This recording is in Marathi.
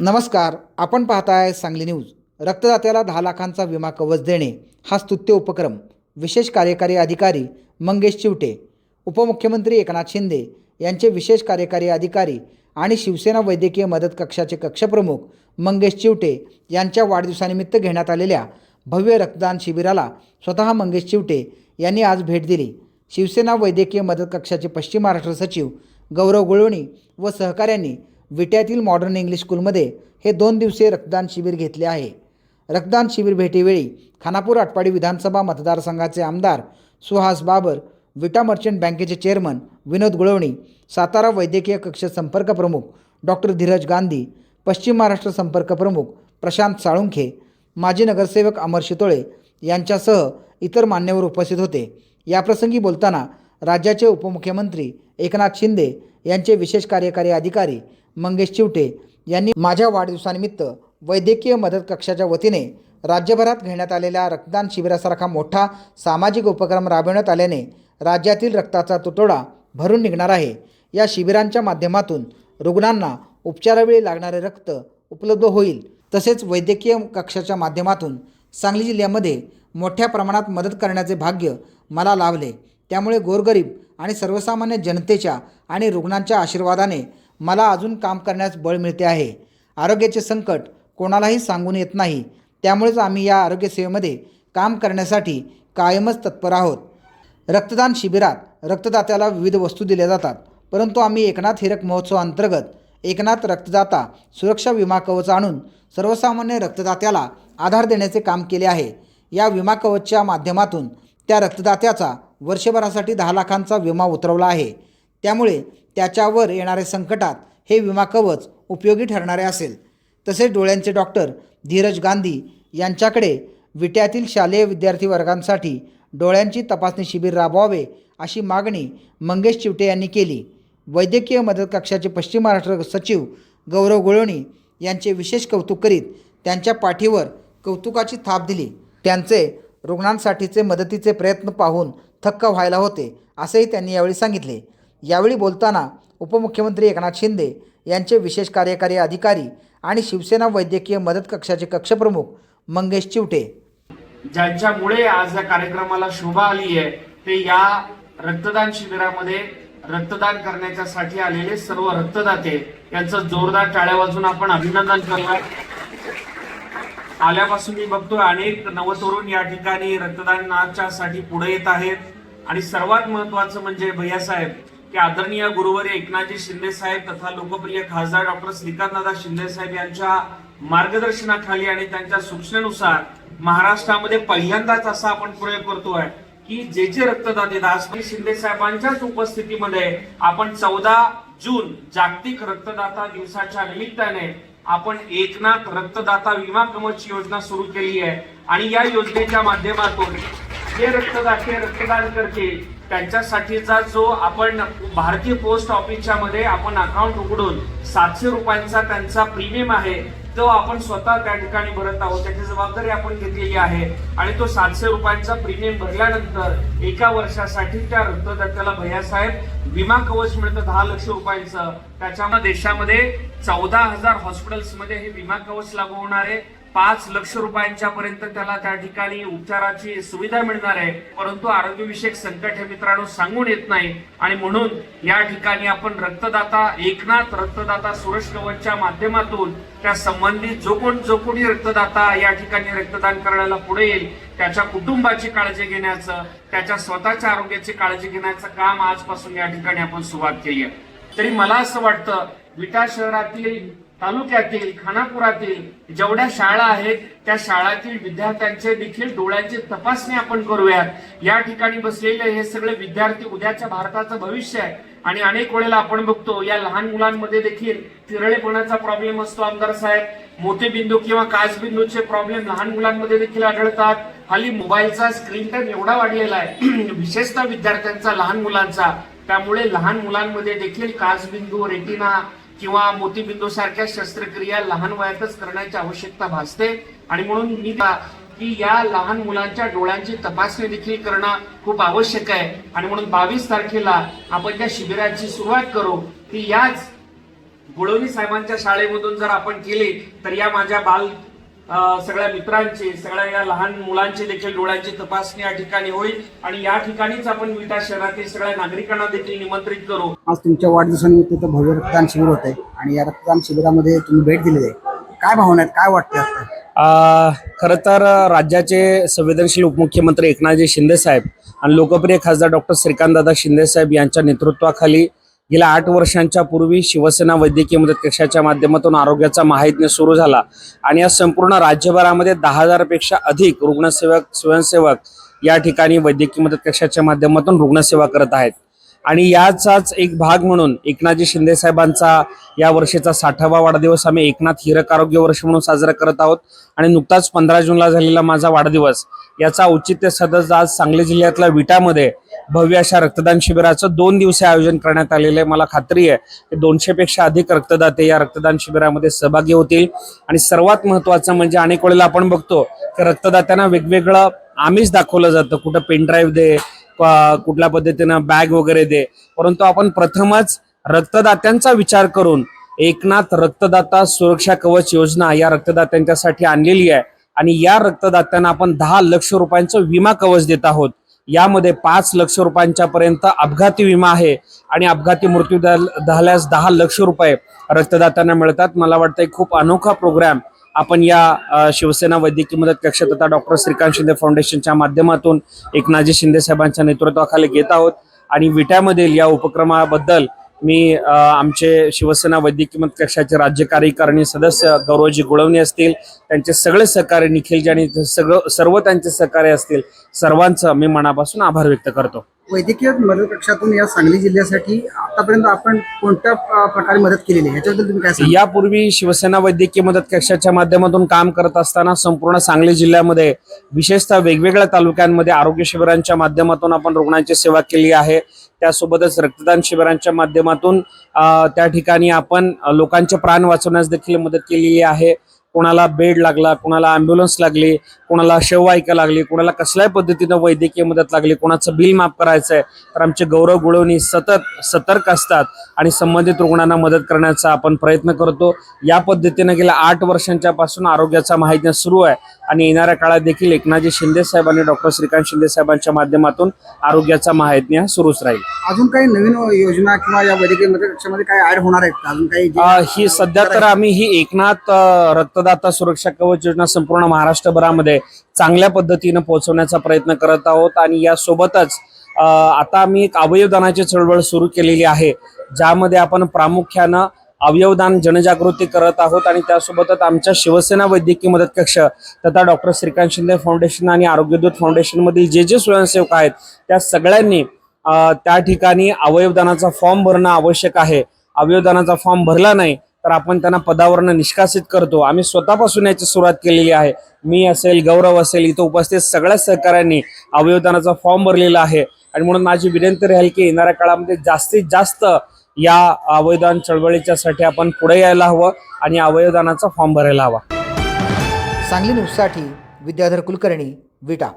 नमस्कार आपण पाहताय सांगली न्यूज. रक्तदात्याला दहा लाखांचा विमा कवच देणे हा स्तुत्य उपक्रम. विशेष कार्यकारी अधिकारी मंगेश चिवटे उपमुख्यमंत्री एकनाथ शिंदे यांचे विशेष कार्यकारी अधिकारी आणि शिवसेना वैद्यकीय मदत कक्षाचे कक्षप्रमुख मंगेश चिवटे यांच्या वाढदिवसानिमित्त घेण्यात आलेल्या भव्य रक्तदान शिबिराला स्वतः मंगेश चिवटे यांनी आज भेट दिली. शिवसेना वैद्यकीय मदत कक्षाचे पश्चिम महाराष्ट्र सचिव गौरव गुळवणी व सहकाऱ्यांनी विट्यातील मॉडर्न इंग्लिश स्कूलमध्ये हे दोन दिवसीय रक्तदान शिबिर घेतले आहे. रक्तदान शिबिर भेटीवेळी खानापूर आटपाडी विधानसभा मतदारसंघाचे आमदार सुहास बाबर विटा मर्चंट बँकेचे चेअरमन विनोद गुळवणी सातारा वैद्यकीय कक्ष संपर्क प्रमुख डॉक्टर धीरज गांधी पश्चिम महाराष्ट्र संपर्क प्रमुख प्रशांत साळुंखे माजी नगरसेवक अमर शितोळे यांच्यासह इतर मान्यवर उपस्थित होते. याप्रसंगी बोलताना राज्याचे उपमुख्यमंत्री एकनाथ शिंदे यांचे विशेष कार्यकारी अधिकारी मंगेश चिवटे यांनी माझ्या वाढदिवसानिमित्त वैद्यकीय मदत कक्षाच्या वतीने राज्यभरात घेण्यात आलेल्या रक्तदान शिबिरासारखा मोठा सामाजिक उपक्रम राबविण्यात आल्याने राज्यातील रक्ताचा तुटवडा भरून निघणार आहे. या शिबिरांच्या माध्यमातून रुग्णांना उपचारावेळी लागणारे रक्त उपलब्ध होईल. तसेच वैद्यकीय कक्षाच्या माध्यमातून सांगली जिल्ह्यामध्ये मोठ्या प्रमाणात मदत करण्याचे भाग्य मला लाभले. त्यामुळे गोरगरीब आणि सर्वसामान्य जनतेच्या आणि रुग्णांच्या आशीर्वादाने मला अजून काम करण्यास बळ मिळते आहे. आरोग्याचे संकट कोणालाही सांगून येत नाही. त्यामुळेच आम्ही या आरोग्यसेवेमध्ये काम करण्यासाठी कायमच तत्पर आहोत. रक्तदान शिबिरात रक्तदात्याला विविध वस्तू दिल्या जातात परंतु आम्ही एकनाथ हिरक महोत्सवाअंतर्गत एकनाथ रक्तदाता सुरक्षा विमा कवच आणून सर्वसामान्य रक्तदात्याला आधार देण्याचे काम केले आहे. या विमा कवचच्या माध्यमातून त्या रक्तदात्याचा वर्षभरासाठी दहा लाखांचा विमा उतरवला आहे. त्यामुळे त्याच्यावर येणाऱ्या संकटात हे विमा कवच उपयोगी ठरणारे असेल. तसेच डोळ्यांचे डॉक्टर धीरज गांधी यांच्याकडे विट्यातील शालेय विद्यार्थी वर्गांसाठी डोळ्यांची तपासणी शिबिर राबवावे अशी मागणी मंगेश चिवटे यांनी केली. वैद्यकीय मदत कक्षाचे पश्चिम महाराष्ट्र सचिव गौरव गुळवणी यांचे विशेष कौतुक करीत त्यांच्या पाठीवर कौतुकाची थाप दिली. त्यांचे रुग्णांसाठीचे मदतीचे प्रयत्न पाहून थक्क व्हायला होते असेही त्यांनी यावेळी सांगितले. यावेळी बोलताना उपमुख्यमंत्री एकनाथ शिंदे यांचे विशेष कार्यकारी अधिकारी आणि शिवसेना वैद्यकीय मदत कक्षाचे कक्षप्रमुख मंगेश चिवटे. ज्यांच्यामुळे आज या कार्यक्रमाला शोभा आली आहे ते या रक्तदान शिबिरामध्ये रक्तदान करण्याच्यासाठी आलेले सर्व रक्तदाते यांचं जोरदार टाळ्या वाजून आपण अभिनंदन करणार आल्यापासून मी बघतोय अनेक नवतरुण या ठिकाणी रक्तदानाच्या साठी पुढे येत आहेत. आणि सर्वात महत्वाचं म्हणजे भैयासाहेब की आदरणीय गुरुवारी एकनाथजी शिंदे साहेब तथा लोकप्रिय खासदार डॉक्टर श्रीकांतदादा शिंदे साहेब यांच्या मार्गदर्शनाखाली आणि त्यांच्या सूचनेनुसार महाराष्ट्रामध्ये पहिल्यांदाच असा आपण प्रयोग करतोय की जे जे रक्तदाते दासजी शिंदे साहेबांच्याच उपस्थितीमध्ये आपण चौदा जून जागतिक रक्तदाता दिवसाच्या निमित्ताने आपण एकनाथ रक्तदाता विमा कवच योजना सुरू केली आहे. आणि या योजनेच्या माध्यमातून जे हे रक्तदान करते त्यांच्यासाठीचा जो आपण भारतीय पोस्ट ऑफिसच्या मध्ये आपण अकाउंट उघडून सातशे रुपयांचा त्यांचा प्रीमियम आहे तो आपण स्वतः त्या ठिकाणी भरत आहोत. त्याची जबाबदारी आपण घेतलेली आहे. आणि तो सातशे रुपयांचा प्रीमियम भरल्यानंतर एका वर्षासाठी त्या रक्तदात्याला भैयासाहेब विमा कवच मिळतं दहा लक्ष रुपयांचं. त्याच्यामुळे देशामध्ये चौदा हजार हॉस्पिटल्समध्ये हे विमा कवच लागू होणार आहे. पाच लक्ष रुपयांच्या पर्यंत त्याला त्या ठिकाणी उपचाराची सुविधा मिळणार आहे. परंतु आरोग्यविषयक संकट हे मित्रांनो सांगून येत नाही. आणि म्हणून या ठिकाणी आपण रक्तदाता एकनाथ रक्तदाता सुरेश कवचच्या माध्यमातून त्या संबंधित जो कोण जो कोणी रक्तदाता या ठिकाणी रक्तदान करण्याला पुढे येईल. त्याच्या कुटुंबाची काळजी घेण्याचं त्याच्या स्वतःच्या आरोग्याची काळजी घेण्याचं काम आजपासून या ठिकाणी आपण सुरुवात केली आहे. तरी मला असं वाटतं विटा शहरातील तालुक्यातील खानापुरातील जेवढ्या शाळा आहेत त्या शाळातील विद्यार्थ्यांचे देखील डोळ्यांची तपासणी आपण करूयात. या ठिकाणी बसलेले हे सगळे विद्यार्थी उद्याच्या भारताचं भविष्य आहे. आणि अनेक वेळेला आपण बघतो या लहान मुलांमध्ये देखील तिरळेपणाचा प्रॉब्लेम असतो आमदार साहेब. मोठे बिंदू किंवा काचबिंदूचे प्रॉब्लेम लहान मुलांमध्ये देखील आढळतात. हल्ली मोबाईलचा स्क्रीन टाइम एवढा वाढलेला आहे. विशेषतः विद्यार्थ्यांचा लहान मुलांचा. त्यामुळे लहान मुलांमध्ये देखील काचबिंदू रेटिना किंवा मोतीबिंदू सारख्या शस्त्रक्रिया लहान वयातच करण्याची आवश्यकता भासते. आणि म्हणून मी की या लहान मुलांच्या डोळ्यांची तपासणी देखील करणं खूप आवश्यक आहे. आणि म्हणून बावीस तारखेला आपण त्या शिबिराची सुरुवात करू. की याच गुळवणी साहेबांच्या शाळेमधून जर आपण केली तर या माझ्या बाल सगळ्या मित्रांचे सगळ्या या लहान मुलांचे देखील डोळ्यांची तपासणी या ठिकाणी होईल. आणि या ठिकाणीच आपण विटा शहरातील सगळ्या नागरिकांना देखील निमंत्रित करू. आज तुमच्या वाढदिवसानिमित्त इथं भव्य रक्तदान शिबिर होत आहे आणि या रक्तदान शिबिरामध्ये तुम्ही भेट दिलेली आहे. काय भावना आहेत? काय वाटतं खरं तर राज्याचे संवेदनशील उपमुख्यमंत्री एकनाथजी शिंदे साहेब आणि लोकप्रिय खासदार डॉक्टर श्रीकांतदादा शिंदे साहेब यांच्या नेतृत्वाखाली गेल्या आठ वर्षांच्या पूर्वी शिवसेना वैद्यकीय मदत कक्षाच्या माध्यमातून आरोग्याचा महायज्ञ सुरू झाला. आणि या संपूर्ण राज्यभरामध्ये दहा हजारपेक्षा अधिक रुग्णसेवक स्वयंसेवक या ठिकाणी वैद्यकीय मदत कक्षाच्या माध्यमातून रुग्णसेवा करत आहेत. आणि याचाच एक भाग म्हणून एकनाथजी शिंदे साहेबांचा या वर्षीचा साठावा वाढदिवस आम्ही एकनाथ हिरक आरोग्य वर्ष म्हणून साजरा करत आहोत. आणि नुकताच पंधरा जूनला झालेला माझा वाढदिवस याचा औचित्य सदस आज सांगली जिल्ह्यातल्या विटामध्ये भव्य अशा रक्तदान शिबिराचं दोन दिवस आयोजन करण्यात आलेलं आहे. मला खात्री आहे की दोनशे पेक्षा अधिक रक्तदाते या रक्तदान शिबिरामध्ये सहभागी होतील. आणि सर्वात महत्वाचं म्हणजे अनेक वेळेला आपण बघतो की रक्तदात्यांना वेगवेगळं आमिष दाखवलं जातं. कुठं पेनड्राईव्ह दे कुठल्या पद्धतीनं बॅग वगैरे दे. परंतु आपण प्रथमच रक्तदात्यांचा विचार करून एकनाथ रक्तदाता सुरक्षा कवच योजना या रक्तदात्यांच्यासाठी आणलेली आहे. आणि या रक्तदात्यांना आपण दहा लक्ष रुपयांचं विमा कवच देत आहोत. यामध्ये पाच लक्ष रुपयांच्या पर्यंत अपघाती विमा आहे आणि अपघाती मृत्यू झाल्यास दहा लक्ष रुपये रक्तदात्यांना मिळतात. मला वाटतं एक खूप अनोखा प्रोग्राम आपण या शिवसेना वैद्यकीय मदत कक्ष तथा डॉक्टर श्रीकांत शिंदे फाउंडेशनच्या माध्यमातून एकनाथजी शिंदे साहेबांच्या नेतृत्वाखाली घेत आहोत. आणि विट्यामधील या उपक्रमाबद्दल मी अ, आमचे शिवसेना वैद्यकीय मत कक्षाचे राज्य कार्यकारिणी सदस्य गौरवजी गुळवणी असतील त्यांचे सगळे सहकार्य निखिलजी आणि सगळं सर्व त्यांचे सहकार्य असतील सर्वांचं मी मनापासून आभार व्यक्त करतो. वैद्यकीय मदत कक्षातून या सांगली जिल्ह्यासाठी आतापर्यंत आपण कोणत्या प्रकारे मदत केलेली आहे? याच्याबद्दल तुम्ही काय सांगा यापूर्वी शिवसेना वैद्यकीय मदत कक्षाच्या माध्यमातून काम करत असताना संपूर्ण सांगली जिल्ह्यामध्ये विशेषतः वेगवेगळ्या तालुक्यांमध्ये आरोग्य शिबिरांच्या माध्यमातून आपण रुग्णांची सेवा केली आहे. त्यासोबतच रक्तदान शिबिरांच्या माध्यमातून त्या ठिकाणी आपण लोकांचे प्राण वाचवण्यास देखील मदत केलेली आहे. कोणाला बेड लागला कोणाला अँब्युलन्स लागली कोणाला शेववाहिका लागली कोणाला कसल्याही पद्धतीनं वैद्यकीय मदत लागली कोणाचं बिल माफ करायचं आहे तर आमचे गौरव गुळवणी सतत सतर्क असतात आणि संबंधित रुग्णांना मदत करण्याचा आपण प्रयत्न करतो या पद्धतीनं गेल्या आठ वर्षांच्या पासून आरोग्याचा माहिती सुरू आहे आणि येणाऱ्या काळात देखील एकनाथजी शिंदे साहेब आणि डॉक्टर श्रीकांत शिंदे साहेबांच्या माध्यमातून आरोग्याचा माहिती सुरूच राहील अजून काही नवीन योजना किंवा या वैद्यकीय मदत काय ऍड होणार आहेत? अजून काही ही सध्या तर आम्ही ही एकनाथ अ, मतदाता सुरक्षा कवच योजना संपूर्ण महाराष्ट्रभरामध्ये चांगल्या पद्धतीनं पोहोचवण्याचा प्रयत्न करत आहोत. आणि यासोबतच आता आम्ही एक अवयवदानाची चळवळ सुरू केलेली आहे ज्यामध्ये आपण प्रामुख्यानं अवयवदान जनजागृती करत आहोत. आणि त्यासोबतच आमच्या शिवसेना वैद्यकीय मदत कक्ष तथा डॉक्टर श्रीकांत शिंदे फाउंडेशन आणि आरोग्यदूत फाउंडेशनमधील जे जे स्वयंसेवक आहेत त्या सगळ्यांनी त्या ठिकाणी अवयवदानाचा फॉर्म भरणं आवश्यक आहे. अवयवदानाचा फॉर्म भरला नाही तर आपण त्यांना पदावरनं निष्कासित करतो. आम्ही स्वतःपासून याची सुरुवात केलेली आहे. मी असेल गौरव असेल इथं उपस्थित सगळ्या सहकाऱ्यांनी अवयवदानाचा फॉर्म भरलेला आहे. आणि म्हणून माझी विनंती राहील की येणाऱ्या काळामध्ये जास्तीत जास्त या अवयवदान चळवळीच्यासाठी आपण पुढे यायला हवं आणि अवयवदानाचा फॉर्म भरायला हवा. सांगली न्यूजसाठी विद्याधर कुलकर्णी विटा.